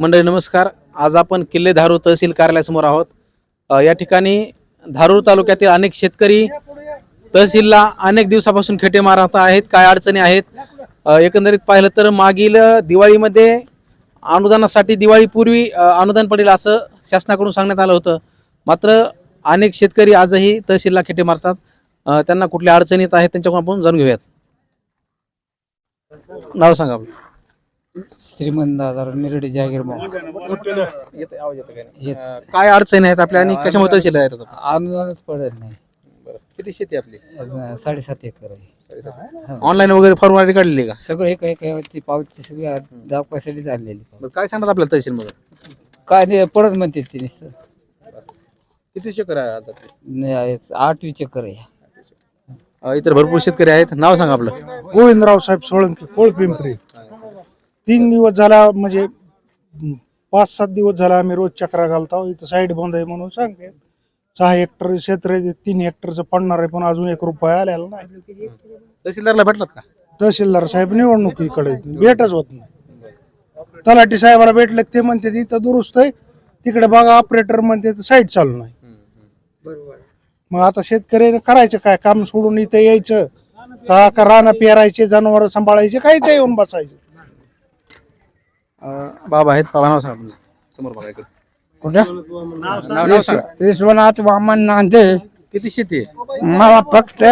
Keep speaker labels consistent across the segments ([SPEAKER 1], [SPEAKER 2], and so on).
[SPEAKER 1] मंडळी नमस्कार. आज आपण किल्ले धारूर तहसील कार्यालयासमोर आहोत. या ठिकाणी धारूर तालुक्यातील अनेक शेतकरी तहसीलला अनेक दिवसापासून खेटे मारत आहेत काय अडचणी आहेत? एकंदरीत पाहिलं तर मागील दिवाळीमध्ये अनुदानासाठी दिवाळीपूर्वी अनुदान पडेल असं शासनाकडून सांगण्यात आलं होतं. मात्र अनेक शेतकरी आजही तहसीलला खेटे मारतात. त्यांना कुठल्या अडचणी येत आहेत त्यांच्याकडून आपण जाणून घेऊयात. नाव सांगा
[SPEAKER 2] श्रीमंत दादा निरडी जागीर येत.
[SPEAKER 1] काय अडचणी आहेत आपल्या आणि कशामुळे तहसील आहेत आता?
[SPEAKER 2] अनुदानच पडत नाही.
[SPEAKER 1] किती शेती आपली?
[SPEAKER 2] अजून साडेसात एकर आहे.
[SPEAKER 1] ऑनलाईन वगैरे फॉर्मॅलिटी काढलेली का?
[SPEAKER 2] सगळं एक पावती सगळी दाखवायसाठी चाललेली
[SPEAKER 1] बरं, काय सांगतात आपल्याला तहसील मध्ये
[SPEAKER 2] काय नाही पडत म्हणते ते नुसतं.
[SPEAKER 1] किती चक्कर आहे आता आपली?
[SPEAKER 2] नाही, आहे. आठवी चक्कर आहे.
[SPEAKER 1] अं, इतर भरपूर शेतकरी आहेत. नाव सांगा आपलं.
[SPEAKER 3] गोविंदराव साहेब सोळंकी कोळपिंपरी. तीन दिवस झाला म्हणजे पाच सात दिवस झाला आम्ही रोज चक्रा घालतो इथं साईड बंद आहे म्हणून सांगते. सहा हेक्टर क्षेत्र आहे तीन हेक्टरचं पडणार आहे पण अजून एक रुपया आलेला नाही.
[SPEAKER 1] तहसीलदारला भेटलात का?
[SPEAKER 3] तहसीलदार साहेब निवडणुकीकडे भेटच होत नाही. तलाठी साहेबाला भेटले ते म्हणते इथं दुरुस्त आहे. तिकडे बघा ऑपरेटर म्हणते साईड चालू नाही. मग आता शेतकऱ्याने करायचं काय? काम सोडून इथं यायचं. का रानं पेरायचे जनावर सांभाळायचे काही ते येऊन बसायचे.
[SPEAKER 1] बाबा आहेत बाबा नाव सांगा आपलं. समोर बघा इकडे.
[SPEAKER 2] कुठं?
[SPEAKER 1] नाव नाव सांगा.
[SPEAKER 2] विश्वनाथ वामन नांदे.
[SPEAKER 1] किती शेती आहे?
[SPEAKER 2] मला फक्त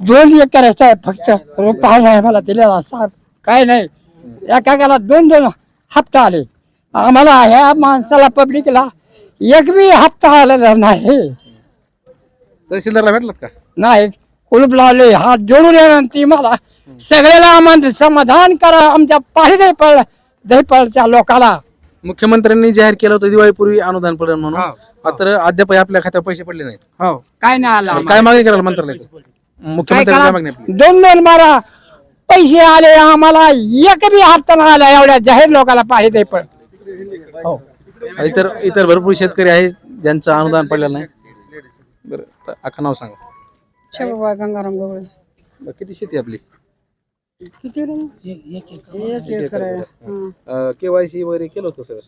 [SPEAKER 2] दोन एकर आहे फक्त रुपया नाही मला दिलेला साहेब काय नाही. एका एकाला दोन दोन हप्ता आले. आम्हाला ह्या माणसाला पब्लिकला एक बी हप्ता आलेला नाही.
[SPEAKER 1] तहसीलदारला भेटलात का?
[SPEAKER 2] नाही. कुलूप लावले. हात जोडून ती मला. सगळ्याला आम्हाला समाधान करा. आमच्या पाही दहीपळ दहीपळच्या लोकाला
[SPEAKER 1] मुख्यमंत्र्यांनी जाहीर केलं होतं दिवाळीपूर्वी अनुदान पडेल म्हणून. मात्र अद्याप आपल्या खात्यात पैसे पडले नाहीत.
[SPEAKER 2] हो. काय नाही आला
[SPEAKER 1] काय मागणी करायला मंत्रालयात मुख्यमंत्री काय मागणी आपली?
[SPEAKER 2] दोन दोन बारा पैसे आले आम्हाला एक बी नाही आला एवढ्या जाहीर लोकाला पाहिजे ते पण. हो.
[SPEAKER 1] इतर इतर भरपूर शेतकरी आहेत ज्यांचं अनुदान पडलेलं नाही. बरं तर अख्खा नाव सांगा.
[SPEAKER 4] गंगाराम गवळे
[SPEAKER 1] बरं, किती शेती आपली?
[SPEAKER 4] किती रे एक एकर आहे हं.
[SPEAKER 1] केवायसी वगैरे केलं होतं सर.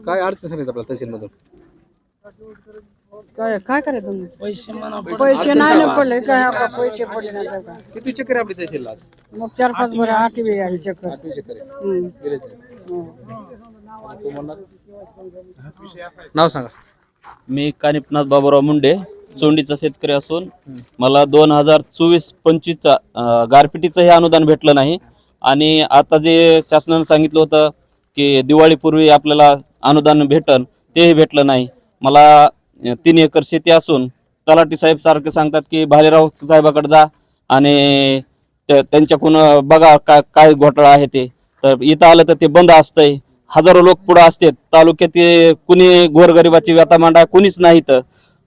[SPEAKER 1] काय अडचण सांगितलं आपल्या तहसील मधून
[SPEAKER 4] काय काय करायचं तुम्ही पैसे नाही ना पडले काय आता पैसे पडले नाही तर काय.
[SPEAKER 1] किती चक्कर आहे आपली तहसीलला आज
[SPEAKER 4] मग चार पाच बरं आठ बी आहे चक्कर
[SPEAKER 1] आठवी चक्कर आहे
[SPEAKER 4] हं.
[SPEAKER 1] गेले ते.
[SPEAKER 4] हं.
[SPEAKER 1] तू म्हणणार? नाव सांगा
[SPEAKER 5] मी कानिपनाथ बाबूराव मुंडे चोंडीचा शेतकरी असून मला दोन हजार चोवीस पंचवीसचा गारपिटीचं हे अनुदान भेटलं नाही. आणि आता जे शासनानं सांगितलं होतं की दिवाळीपूर्वी आपल्याला अनुदान भेटन तेही भेटलं नाही. मला तीन एकर शेती असून तलाठी साहेब सारखे सांगतात की भालेराव साहेबाकडे जा आणि त्या- त्यांच्याकडून बघा काय काय घोटाळा आहे ते. तर इथं आलं तर ते बंद असतंय. हजारो लोक पुढे असतात. तालुक्यात कुणी गोरगरिबाची व्यथा मांडा कुणीच नाही तर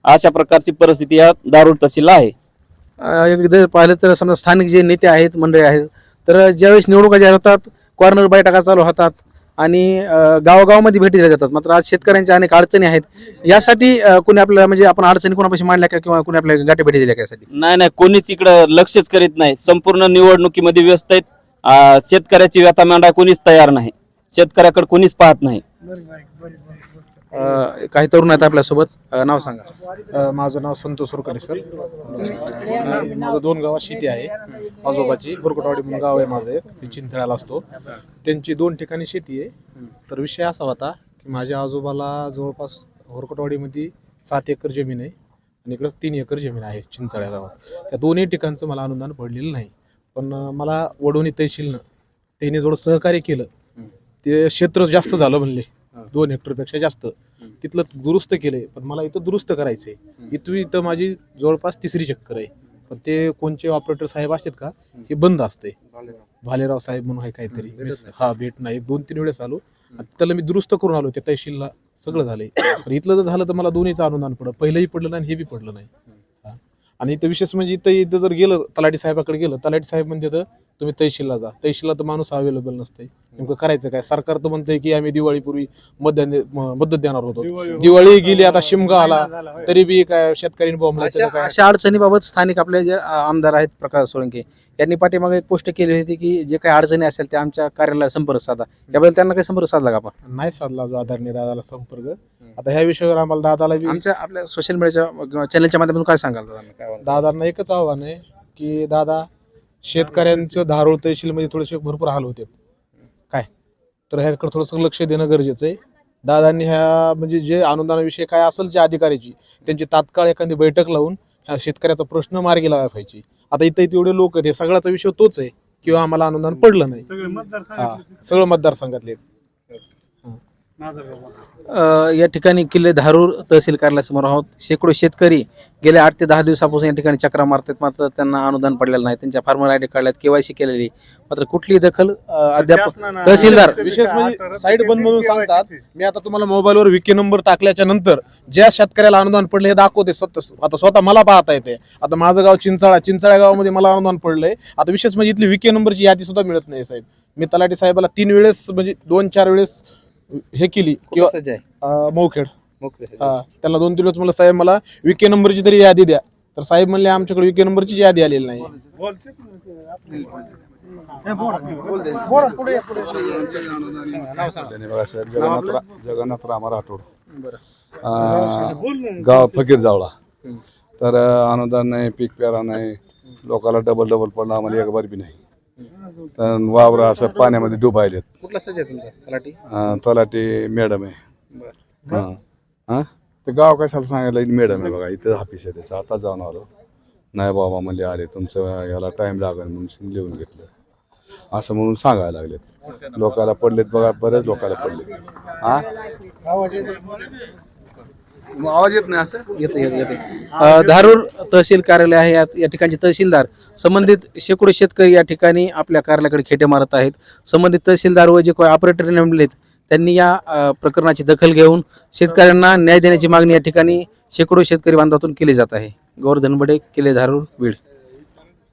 [SPEAKER 5] अशा प्रकारची परिस्थिती या दारुड तहसीलला आहे.
[SPEAKER 1] एकदा पाहिलं तर समजा स्थानिक जे नेते आहेत मंडळी आहेत तर ज्यावेळेस निवडणुका जाहीर होतात कॉर्नर बैठका चालू होतात आणि गावागावामध्ये भेटी दिल्या जातात. मात्र आज शेतकऱ्यांच्या अनेक अडचणी आहेत. यासाठी कोणी आपल्याला म्हणजे आपण अडचणी कोणापाशी मांडल्या का किंवा कोणी आपल्या गाठी भेटी दिल्या का यासाठी?
[SPEAKER 5] नाही नाही कोणीच इकडं लक्षच करीत नाही. संपूर्ण निवडणुकीमध्ये व्यस्त आहेत. शेतकऱ्याची व्यथा मांडा कोणीच तयार नाही. शेतकऱ्याकडे कोणीच पाहत नाही.
[SPEAKER 1] अं, काही तरुण आहेत आपल्यासोबत. नाव सांगा.
[SPEAKER 6] अ, माझं नाव संतोष सुरकडे सर. अ, माझं दोन गावात शेती आहे. आजोबाची गुरकटवाडी म्हणून गाव आहे माझं एक. मी चिंचळ्याला असतो. त्यांची दोन ठिकाणी शेती आहे. तर विषय असा होता की माझ्या आजोबाला जवळपास हुरकटवाडीमध्ये सात एकर जमीन आहे आणि इकडं तीन एकर जमीन आहे चिंचळ्या गावात त्या दोन्ही ठिकाणचं मला अनुदान पडलेलं नाही. पण अ, मला वडवणी तहसीलनं त्यांनी थोडं सहकार्य केलं. ते क्षेत्र जास्त झालं म्हणले. दोन हेक्टरपेक्षा जास्त. तिथलं दुरुस्त केलंय पण मला इथं दुरुस्त करायचंय. इथं इथं माझी जवळपास तिसरी चक्कर आहे. पण ते कोणचे ऑपरेटर साहेब असतात का हे बंद असते भालेराव. साहेब म्हणून आहे काहीतरी. हा भेट नाही. एक दोन तीन वेळेस आलो. त्याला मी दुरुस्त करून आलो त्या तहसीलला. सगळं झालंय. पण इथलं जर झालं तर मला दोन्हीचं अनुदान पडलं. पहिलंही पडलं नाही हे बी पडलं नाही. आणि इथं विशेष म्हणजे इथं इथं जर गेलं तलाठी साहेबाकडे गेलं तलाठी साहेब म्हणते तर तुम्ही तहसीलला जा. तहसीलला तर माणूस अवेलेबल नसते नेमकं करायचं काय? सरकार तर म्हणतंय की आम्ही दिवाळीपूर्वी मदत मदत देणार होतो. दिवाळी गेली आता शिमगा आला तरी बी काय शेतकऱ्यांनी बॉम्ब
[SPEAKER 1] अशा अशा अडचणीबाबत स्थानिक आपले जे आमदार आहेत प्रकाश सोळंके यांनी पाठीमागे एक पोस्ट केली होती की जे काही अडचणी असेल त्या आमच्या कार्यालयाला संपर्क साधा. याबद्दल त्यांना काही संपर्क साधला का आपण?
[SPEAKER 6] नाही साधला जो आदरणीय दादाला संपर्क. आता ह्या विषयावर आम्हाला दादाला
[SPEAKER 1] आमच्या आपल्या सोशल मीडियाच्या चॅनलच्या माध्यमातून काय सांगाल दादांना? काय वाटतं?
[SPEAKER 6] दादांना एकच आव्हान आहे की दादा शेतकऱ्यांचं धारोळ तहसीलमध्ये थोडेसे भरपूर हाल होते. तर ह्याकडे थोडंसं लक्ष देणं गरजेचं आहे. दादांनी ह्या म्हणजे जे अनुदानाविषयी काय असेल जे अधिकाऱ्याची त्यांची तात्काळ एखादी बैठक लावून ह्या शेतकऱ्याचा प्रश्न मार्गी लावायला पाहिजे आता इथं तेवढे लोक आहेत हे सगळ्याचा विषय तोच आहे किंवा आम्हाला अनुदान पडलं नाही. हा सगळं मतदारसंघातले आहेत.
[SPEAKER 1] अ, या ठिकाणी किल्ले धारूर तहसील कार्यालयासमोर आहोत. शेकडो शेतकरी गेल्या आठ ते दहा दिवसापासून या ठिकाणी चक्रा मारतात. मात्र त्यांना अनुदान पडलेलं नाही. त्यांच्या फार्मर आय डी काढल्यात. केवायसी केलेली. मात्र कुठलीही दखल अ, अद्याप तहसीलदार
[SPEAKER 6] विशेष म्हणजे साईड बंद म्हणून सांगतात. मी आता तुम्हाला मोबाईलवर विकी नंबर टाकल्याच्या नंतर ज्या शेतकऱ्याला अनुदान पडले हे दाखवते. स्वतः आता स्वतः मला पाहता येते. आता माझं गाव चिंचाळा चिंचाळा गावामध्ये मला अनुदान पडलंय. आता विशेष म्हणजे इथली विकी नंबरची यादी सुद्धा मिळत नाही साहेब. मी तलाठी साहेबाला तीन वेळेस म्हणजे दोन चार वेळेस हे केली किंवा
[SPEAKER 1] किंवा सज्ज आहे?
[SPEAKER 6] अं, मौखेड.
[SPEAKER 1] मोकळे सज्ज.
[SPEAKER 6] हा त्यांना दोन तीन वेळेस मला साहेब मला विके नंबरची तरी यादी द्या. तर साहेब म्हणले आमच्याकडे विके नंबरची यादी आलेली नाही.
[SPEAKER 7] साहेब. जगन्नाथ रा- जगन्नाथ रामा राठोड. अं, गाव फकीर जावळा. तर अं, अनुदान नाही पीक पेरा नाही लोकांना डबल डबल पडलं आम्हाला एक बार बी नाही. वावर असं पाण्यामध्ये डुबायलेत.
[SPEAKER 1] कुठला सज्ज आहे तुमचा? तलाठी?
[SPEAKER 7] अं, तलाठी मॅडम आहे.
[SPEAKER 1] बरं.
[SPEAKER 7] हां. हां? ते गाव कशाला सांगायला मॅडम आहे बघा इथं ऑफिस आहे त्याचं. आता जाऊन आलो. नाही बाबा म्हणजे आले तुमचं याला टाईम लागेल म्हणून लिहून घेतलं. असं म्हणून सांगायला लागले लोकाला पडलेत बघा बरेच लोकाला पडले हां? आवाज येत नाही असं?
[SPEAKER 1] येतं येतं येतं. धारूर तहसील कार्यालय आहे या या ठिकाणचे तहसीलदार. संबंधित शेकडो शेतकरी या ठिकाणी आपल्या कार्यालयाकडे खेटे मारत आहेत. संबंधित तहसीलदार व जे काही ऑपरेटर नेमलेत त्यांनी या अ, प्रकरणाची दखल घेऊन शेतकऱ्यांना न्याय देण्याची मागणी या ठिकाणी शेकडो शेतकरी बांधवातून केली जात आहे. गौरधनबडे किल्ले धारूर बीड.